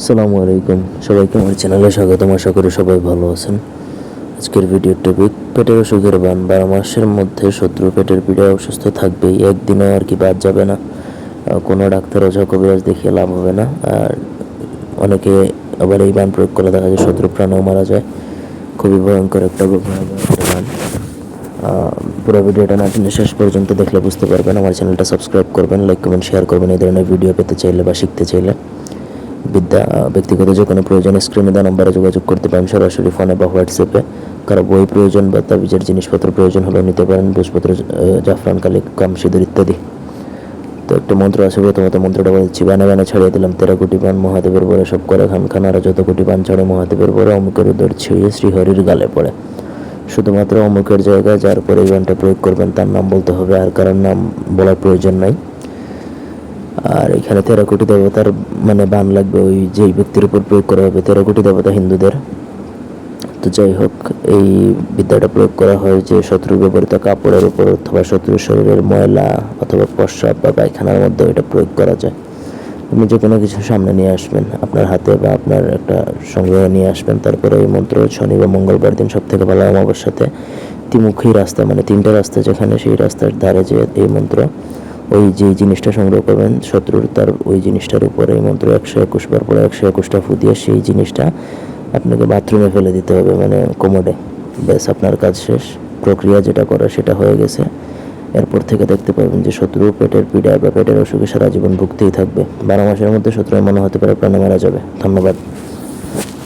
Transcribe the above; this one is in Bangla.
আসসালামু আলাইকুম। সবাইকে আমার চ্যানেলে স্বাগতম। আশা করি সবাই ভালো আছেন। আজকের ভিডিওর টপিক পেটের অসুখের বান। বারো মাসের মধ্যে শত্রু পেটের পীড়ায় অসুস্থ থাকবেই। একদিনও আর কি বাদ যাবে না। কোনো ডাক্তার ওঝা কবিরাজ দেখিয়ে লাভ হবে না। আর অনেকে আবার এই বান প্রয়োগ করে দেখা যায় শত্রু প্রাণেও মারা যায়। খুবই ভয়ঙ্কর একটা বান। পুরো ভিডিওটা না টেনে শেষ পর্যন্ত দেখলে বুঝতে পারবেন। আমার চ্যানেলটা সাবস্ক্রাইব করবেন লাইক কমেন্ট শেয়ার করবেন। এই ধরনের ভিডিও পেতে চাইলে বা শিখতে চাইলে। বিদ্যা ব্যক্তিগত যে কোনো প্রয়োজন স্ক্রিনে দেওয়া নম্বরে যোগাযোগ করতে পারেন। সরাসরি ফোনে বা হোয়াটসঅ্যাপে কারও বই প্রয়োজন বা তাবিজের জিনিসপত্র প্রয়োজন হলেও নিতে পারেন। ভোজপত্র জাফরান কালি কাম সিঁদুর ইত্যাদি। তো একটা মন্ত্র আছে প্রথমত মন্ত্রটা বলছি। বানে বানে ছাড়িয়ে দিলাম। তেরা কোটি পান, মহাদেবের বলে সব করে। খান খানারা যত কোটি পান ছাড়ে, মহাদেবের বলে অমুকের উদর ছিঁড়িয়ে শ্রীহরির গালে পড়ে। শুধুমাত্র অমুকের জায়গায় যার উপরে এই প্রয়োগ করবেন, তার নাম বলতে হবে। আর কারোর নাম বলার প্রয়োজন নাই। আর এখানে তেরো কোটি দেবতার মানে বান লাগবে, ওই যেই ব্যক্তির উপর প্রয়োগ করা হবে, তেরো কোটি দেবতা হিন্দুদের। তো যাই হোক, এই বিদ্যাটা প্রয়োগ করা হয় যে শত্রু ব্যবহৃত কাপড়ের উপর অথবা শত্রুর শরীরের ময়লা অথবা প্রস্রাব বা পায়খানার মধ্যে এটা প্রয়োগ করা যায়। আপনি যে কোনো কিছু সামনে নিয়ে আসবেন, আপনার হাতে বা আপনার একটা সংগ্রহ নিয়ে আসবেন, তারপরে এই মন্ত্র শনি বা মঙ্গলবার দিন সব থেকে ভালো অমাবস্যাতে ত্রিমুখী রাস্তা মানে তিনটা রাস্তা যেখানে সেই রাস্তার ধারে যে এই মন্ত্র ওই যে জিনিসটা সংগ্রহ করবেন, শত্রুর তার ওই জিনিসটার উপরে মন্ত্র একশো একুশ বার পরে একশো একুশটা ফু দিয়ে সেই জিনিসটা আপনাকে বাথরুমে ফেলে দিতে হবে মানে কোমোডে। ব্যাস, আপনার কাজ শেষ। প্রক্রিয়া যেটা করা সেটা হয়ে গেছে। এরপর থেকে দেখতে পাবেন যে শত্রু পেটের পীড়ায় বা পেটের অসুখে সারা জীবন ভুগতেই থাকবে। বারো মাসের মধ্যে শত্রু মনে হতে পারে প্রাণে মারা যাবে। ধন্যবাদ।